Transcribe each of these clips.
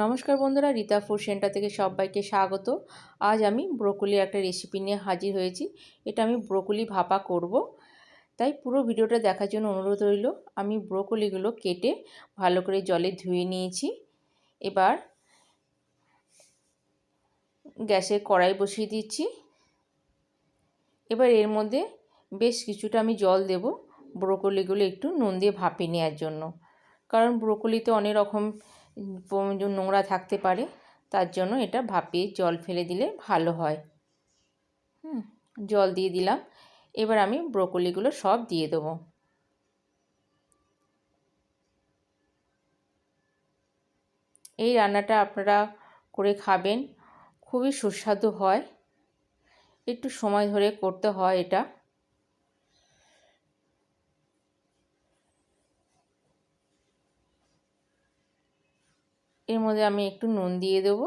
নমস্কার বন্ধুরা, Rita food centre থেকে সবাইকে স্বাগত। আজ আমি ব্রোকলি একটা রেসিপি নিয়ে হাজির হয়েছি। এটা আমি ব্রোকলি ভাপা করব। তাই পুরো ভিডিওটা দেখার জন্য অনুরোধ রইল, আমি ব্রোকলিগুলো কেটে ভালো করে জলে ধুয়ে নিয়েছি। এবার গ্যাসে কড়াই বসিয়ে দিচ্ছি। এবার এর মধ্যে বেশ কিছুটা আমি জল দেব ব্রোকলিগুলো একটু নুন দিয়ে ভাপিয়ে নেওয়ার জন্য। কারণ ব্রোকলিতে অনেক রকম নোংরা থাকতে পারে, তার জন্য এটা ভাপিয়ে জল ফেলে দিলে ভালো হয়। হুম, জল দিয়ে দিলাম। এবার আমি ব্রোকলিগুলো সব দিয়ে দেবো। এই রান্নাটা আপনারা করে খাবেন, খুবই সুস্বাদু হয়। একটু সময় ধরে করতে হয় এটা। এর মধ্যে আমি একটু নুন দিয়ে দেবো।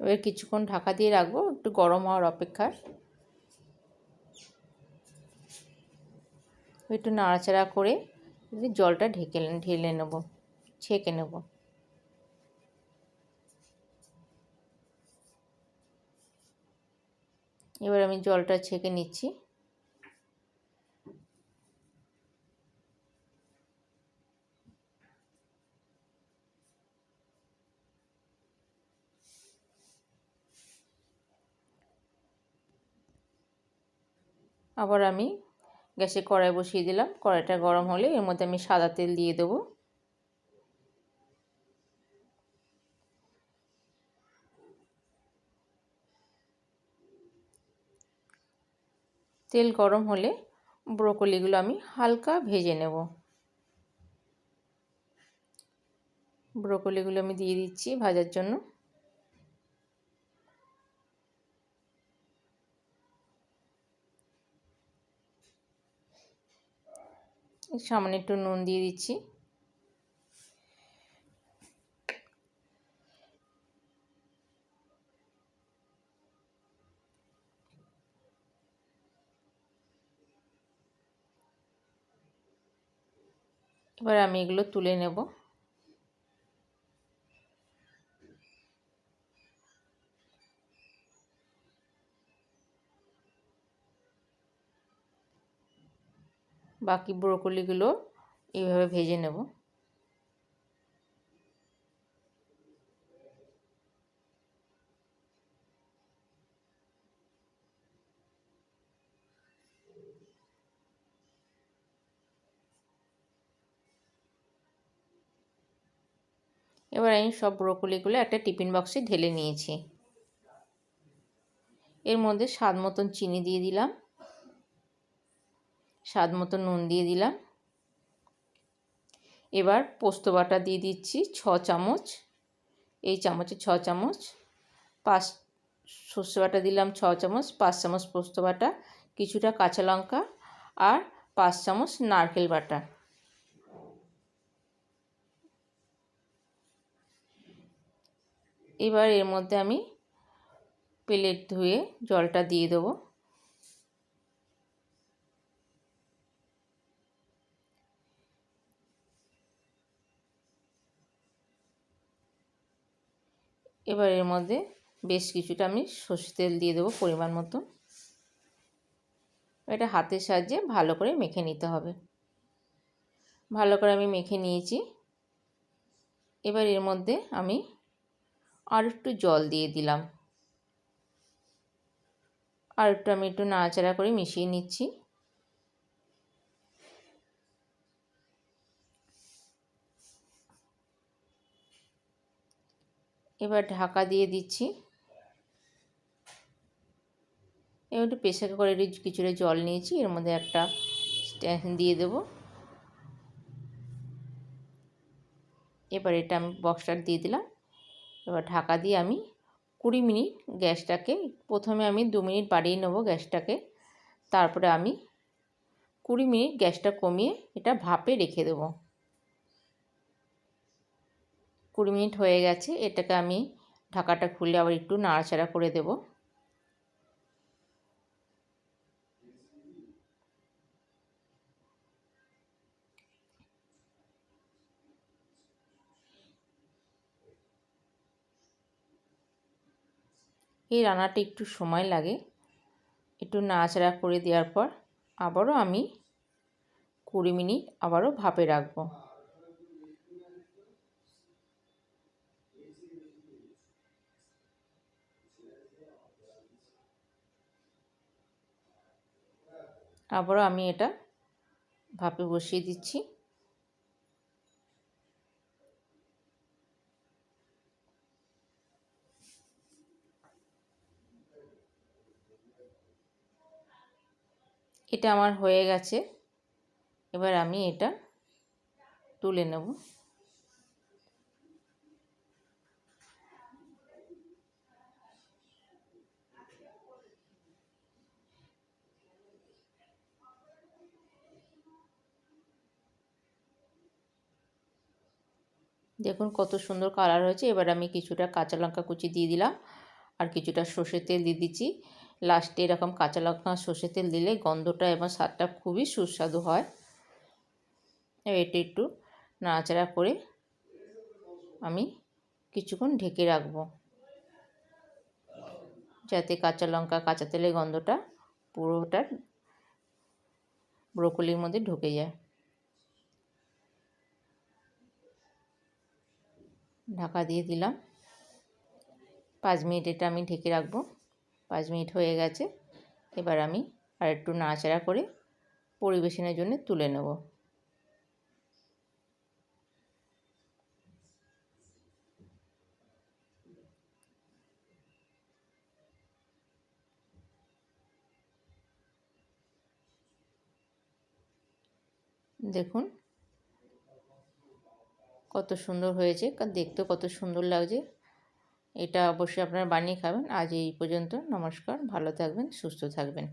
এবার কিছুক্ষণ ঢাকা দিয়ে রাখব, একটু গরম হওয়ার অপেক্ষার। একটু নাড়াচাড়া করে জলটা ঢেকে ঢেলে নেব, ছেঁকে নেব। এবার আমি জলটা ছেঁকে নিচ্ছি। আবার আমি গ্যাসে কড়াই বসিয়ে দিলাম। কড়াইটা গরম হলে এর মধ্যে আমি সাদা তেল দিয়ে দেবো। তেল গরম হলে ব্রোকলিগুলো আমি হালকা ভেজে নেব। ব্রোকলিগুলো আমি দিয়ে দিচ্ছি ভাজার জন্য। সামনে একটু নুন দিয়ে দিচ্ছি। এবার আমি এগুলো তুলে নেব। বাকি ব্রোকলিগুলো এইভাবে ভেজে নেব। এবার আমি সব ব্রোকলিগুলো একটা টিফিন বক্সে ঢেলে নিয়েছি। এর মধ্যে স্বাদ মতন চিনি দিয়ে দিলাম। স্বাদ মতো নুন দিয়ে দিলাম। এবার পোস্ত বাটা দিয়ে দিচ্ছি ছ চামচ। এই চামচে ছ চামচ। পাঁচ সর্ষে বাটা দিলাম ছ চামচ, পাঁচ চামচ পোস্ত বাটা, কিছুটা কাঁচা লঙ্কা আর পাঁচ চামচ নারকেল বাটা। এবার এর মধ্যে আমি প্লেট ধুয়ে জলটা দিয়ে দেবো। এবার এর মধ্যে বেশ কিছুটা আমি সর্ষে তেল দিয়ে দেবো পরিমাণ মতো এটা হাতের সাহায্যে ভালো করে মেখে নিতে হবে। ভালো করে আমি মেখে নিয়েছি। এবার এর মধ্যে আমি আর একটু জল দিয়ে দিলাম। আর একটু আমি একটু নাড়াচাড়া করে মিশিয়ে নিচ্ছি। এবার ঢাকা দিয়ে দিচ্ছি। এবার একটু প্রেশার করে কিছুটা জল নিয়েছি, এর মধ্যে একটা দিয়ে দেব। এবার এটা আমি বক্সটা দিয়ে দিলাম। এবার ঢাকা দিয়ে আমি কুড়ি মিনিট গ্যাসটাকে, প্রথমে আমি দু মিনিট বাড়িয়ে নেব গ্যাসটাকে। তারপরে আমি কুড়ি মিনিট গ্যাসটা কমিয়ে এটা ভাপে রেখে দেব। কুড়ি মিনিট হয়ে গেছে, এটাকে আমি ঢাকাটা খুলে আবার একটু নাড়াচাড়া করে দেব। এই রান্নাটা একটু সময় লাগে। একটু নাড়াচাড়া করে দেওয়ার পর আবারও আমি কুড়ি মিনিট আবারও ভাপে রাখব। আবারও আমি এটা ভাপে বসিয়ে দিচ্ছি। এটা আমার হয়ে গেছে। এবার আমি এটা তুলে নেব। দেখুন কত সুন্দর কালার হয়েছে। এবার আমি কিছুটা কাঁচা লঙ্কা কুচি দিয়ে দিলাম আর কিছুটা সর্ষের তেল দিয়ে দিচ্ছি। লাস্টে এরকম কাঁচা লঙ্কা সর্ষের তেল দিলে গন্ধটা এবং স্বাদটা খুবই সুস্বাদু হয়। এটা একটু নাড়াচাড়া করে আমি কিছুক্ষণ ঢেকে রাখব। যাতে কাঁচা লঙ্কা, কাঁচা তেলের গন্ধটা পুরোটা ব্রোকলির মধ্যে ঢুকে যায়। ঢাকা দিয়ে দিলাম। পাঁচ মিনিট এটা আমি ঢেকে রাখব। পাঁচ মিনিট হয়ে গেছে। এবার আমি আর একটু নাড়াচাড়া করে পরিবেশনের জন্য তুলে নেব। দেখুন কত সুন্দর হয়েছে দেখতেও কত সুন্দর লাগছে। এটা অবশ্যই আপনারা বানিয়ে খাবেন। আজ এই পর্যন্ত। নমস্কার। ভালো থাকবেন সুস্থ থাকবেন।